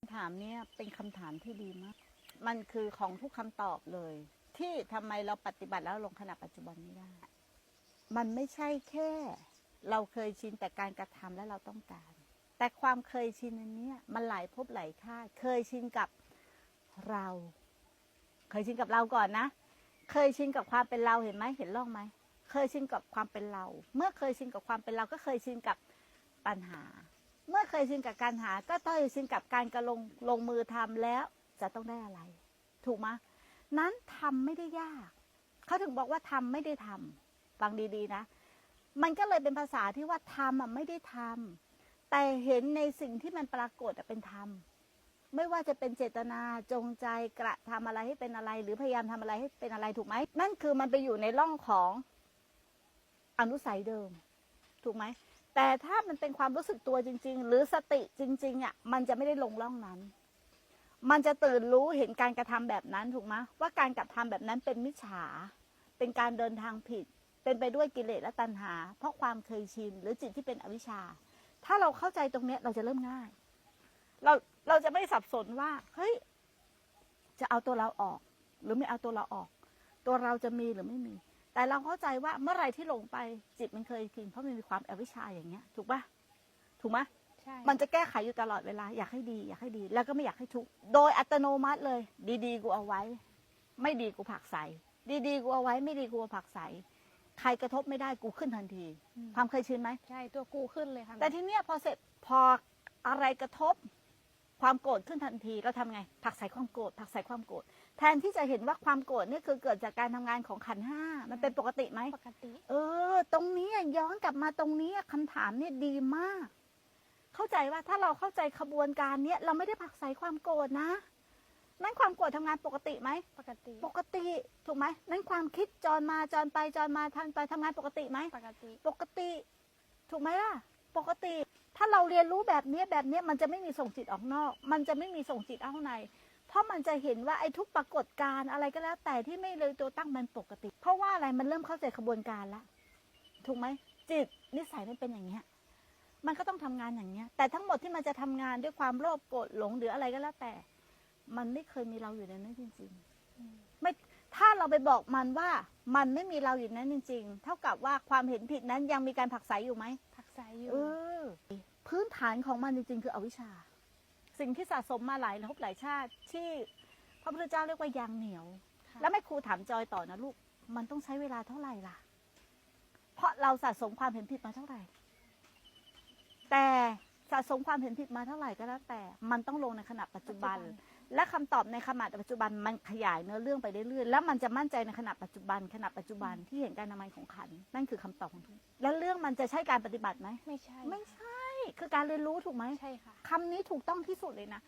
คำถามนี้เป็นคำถามที่ดีมาก มันคือของทุกคำตอบเลย ที่ทำไมเราปฏิบัติแล้วลงขณะปัจจุบันไม่ได้ มันไม่ใช่แค่ เราเคยชินแต่การกระทำและเราต้องการ แต่ความเคยชินอันนี้มันหลายภพหลายชาติเคยชินกับเรา เคยชินกับเราก่อนนะ เคยชินกับความเป็นเราเห็นไหมเห็นร่องไหม เคยชินกับความเป็นเรา เมื่อเคยชินกับความเป็นเราก็เคยชินกับปัญหา เมื่อเคยชินกับการหา ก็ต้องชินกับการกระลงลงมือทำแล้วจะต้องได้อะไร ถูกไหมนั้นทำไม่ได้ยาก เขาถึงบอกว่าทำไม่ได้ทำฟังดีๆนะ มันก็เลยเป็นภาษาที่ว่าทำอะไม่ได้ทำแต่เห็นในสิ่งที่มันปรากฏเป็นธรรมไม่ว่าจะเป็นเจตนาจงใจกระทำอะไรให้เป็นอะไร หรือพยายามทำอะไรให้เป็นอะไรถูกไหมนั่นคือมันไปอยู่ในร่องของอนุสัยเดิม ถูกไหม แต่ถ้ามันเป็นความรู้สึกตัวจริง ๆ หรือสติจริงๆอะมันจะไม่ได้ลงร่องนั้น มันจะตื่นรู้เห็นการกระทำแบบนั้นถูกไหมว่าการกระทำแบบนั้นเป็นมิจฉา เป็นการเดินทางผิด เป็นไปด้วยกิเลสและตัณหา เพราะความเคยชินหรือจิตที่เป็นอวิชชา ถ้าเราเข้าใจตรงเนี้ยเราจะเริ่มง่าย เราเราจะไม่สับสนว่าเฮ้ยจะเอาตัวเราออก หรือไม่เอาตัวเราออก ตัวเราจะมีหรือไม่มี แต่เราเข้าใจว่าเมื่อไหรที่หลงไปจิตมันเคยกินเพราะมันมีความอวิชชาอย่างเงี้ย ถูกปะถูกไหมใช่มันจะแก้ไขอยู่ตลอดเวลาอยากให้ดี อยากให้ดี แล้วก็ไม่อยากให้ทุกข์โดยอัตโนมัติเลย ดีๆกูเอาไว้ ไม่ดีกูผลักใสดีๆกูเอาไว้ไม่ดีกูเอาผลักใสใครกระทบไม่ได้กูขึ้นทันทีอืมความเคยชินไหมใช่ตัวกูขึ้นเลยค่ะแต่ทีเนี้ยพอเสร็จพออะไรกระทบ ความโกรธขึ้นทันทีเราทำไงผลักใส่ความโกรธผลักใส่ความโกรธแทนที่จะเห็นว่าความโกรธนี่คือเกิดจากการทำงานของขันธ์ห้ามันเป็นปกติไหมปกติ เออ ตรงนี้อะย้อนกลับมาตรงนี้อะคำถามเนี่ยดีมาก เข้าใจว่าถ้าเราเข้าใจขบวนการเนี้ยเราไม่ได้ผลักใส่ความโกรธนะนั่นความโกรธทำงานปกติไหมปกติ ปกติถูกไหมนั่นความคิดจรมาจรไปจรมาทันไปทำงานปกติไหมปกติ ปกติ ถูกไหมล่ะ ปกติ ถ้าเราเรียนรู้แบบนี้แบบนี้มันจะไม่มีส่งจิตออกนอก มันจะไม่มีส่งจิตเข้าใน เพราะมันจะเห็นว่าไอ้ทุกปรากฏการอะไรก็แล้ว แต่ที่ไม่เลยตัวตั้งมันปกติ เพราะว่าอะไรมันเริ่มเข้าใจขบวนการละถูกไหมจิตนิสัยมันเป็นอย่างเงี้ยมันก็ต้องทำงานอย่างเงี้ย แต่ทั้งหมดที่มันจะทำงานด้วยความโลภโกรธหลงหรืออะไรก็แล้วแต่ มันไม่เคยมีเราอยู่ในนั้นจริงๆ ไม่ถ้าเราไปบอกมันว่า มันไม่มีเราอยู่ในนั้นจริง ๆ เท่ากับว่าความเห็นผิดนั้นยังมีการผลักไสอยู่ไหม ใสอยู่ เออ พื้นฐานของมันจริงๆ คืออวิชชา สิ่งที่สะสมมาหลายภพหลายชาติที่พระพุทธเจ้าเรียกว่ายางเหนียว ค่ะ แล้วแม่ครูถามจอยต่อนะลูก มันต้องใช้เวลาเท่าไหร่ล่ะ เพราะเราสะสมความเห็นผิดมาเท่าไหร่ แต่ สะสมความเห็นผิดมาเท่าไหร่ก็แล้วแต่ มันต้องลงในขณะปัจจุบัน และคำตอบในขณะปัจจุบันมันขยายเนื้อเรื่องไปเรื่อยๆแล้วมันจะมั่นใจในขณะปัจจุบันขณะปัจจุบันที่เห็นการทำงานของขันธ์นั่นคือคำตอบของทุกแล้วเรื่องมันจะใช่การปฏิบัติไหมไม่ใช่ ไม่ใช่ คือการเรียนรู้ถูกไหมใช่ค่ะคำนี้ถูกต้องที่สุดเลยนะ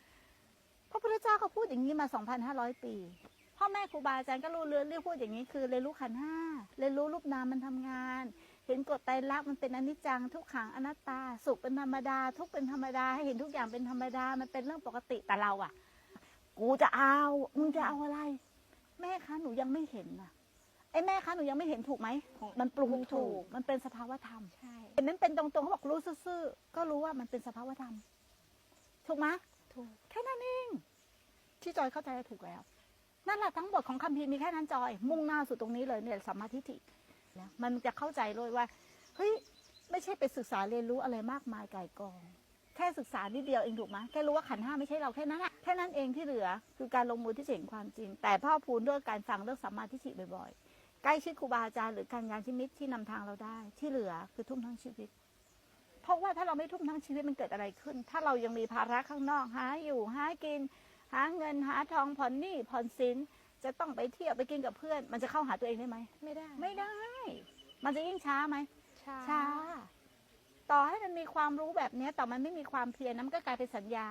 พระพุทธเจ้าเขาพูดอย่างนี้มา 2,500 ปี พ่อแม่ครูบาอาจารย์ก็รู้เรื่องเรียกพูดอย่างนี้คือเรียนรู้ขันธ์ห้าเรียนรู้รูปนามมันทำงาน เห็นกฎไตรลักษณ์มันเป็นอนิจจังทุกขังอนัตตา สุขเป็นธรรมดา ทุกข์เป็นธรรมดาให้เห็นทุกอย่างเป็นธรรมดามันเป็นเรื่องปกติแต่เราอะกูจะเอามึงจะเอาอะไร แม่คะหนูยังไม่เห็นนะไอ้แม่คะหนูยังไม่เห็นถูกไหมมันปรุงถูก มันเป็นสภาวธรรมใช่เห็นนั้นเป็นตรงๆเขาบอกรู้ซื่อๆก็รู้ว่ามันเป็นสภาวธรรมถูกไหมถูกแค่นั้นเองที่จอยเข้าใจถูกแล้ว นั่นแหละทั้งหมดของคัมภีร์มีแค่นั้นจอย มุ่งหน้าสู่ตรงนี้เลยเนี่ยสัมมาทิฏฐิ แล้วมันจะเข้าใจเลยว่าเฮ้ยไม่ใช่ไปศึกษาเรียนรู้อะไรมากมายไก่กอง แค่ศึกษานิดเดียวเองถูกไหมแค่รู้ว่าขันห้าไม่ใช่เราแค่นั้นอะแค่นั้นเองที่เหลือคือการลงมือที่เห็นความจริง แต่พ่อพูนด้วยการฟังเรื่องสัมมาทิฏฐิบ่อยๆ ใกล้ชิดครูบาอาจารย์หรือการงานชิมิตที่นำทางเราได้ ที่เหลือคือทุ่มทั้งชีวิต เพราะว่าถ้าเราไม่ทุ่มทั้งชีวิตมันเกิดอะไรขึ้น ถ้าเรายังมีภาระข้างนอกหาอยู่หากิน หาเงินหาทองผ่อนหนี้ผ่อนสิน จะต้องไปเที่ยวไปกินกับเพื่อน มันจะเข้าหาตัวเองได้ไหมไม่ได้ไม่ได้ มันจะยิ่งช้าไหมช้าช้า ต่อให้มันมีความรู้แบบเนี้ยแต่มันไม่มีความเพียรนะมันก็กลายเป็นสัญญา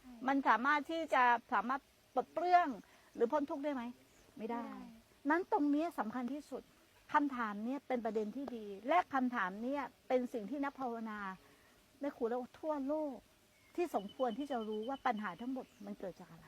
ใช่มันสามารถที่จะสามารถปลดเปลื้องหรือพ้นทุกข์ได้ไหมไม่ได้ นั้นตรงเนี้ยสำคัญที่สุดคำถามเนี้ยเป็นประเด็นที่ดี และคำถามเนี้ยเป็นสิ่งที่นักภาวนาแม่ครูแล้วทั่วโลกที่สมควรที่จะรู้ว่าปัญหาทั้งหมดมันเกิดจากอะไร